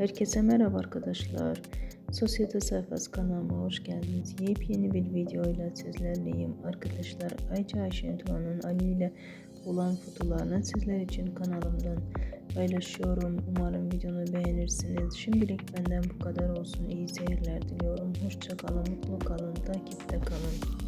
Herkese merhaba arkadaşlar. Sosyete sayfası kanalıma hoş geldiniz. Yepyeni bir videoyla sizlerleyim. Arkadaşlar Ayça Ayşentuan'ın Ali ile olan fotolarını sizler için kanalımdan paylaşıyorum. Umarım videonu beğenirsiniz. Şimdilik benden bu kadar olsun. İyi seyirler diliyorum. Hoşça kalın, mutlu kalın, takipte kalın.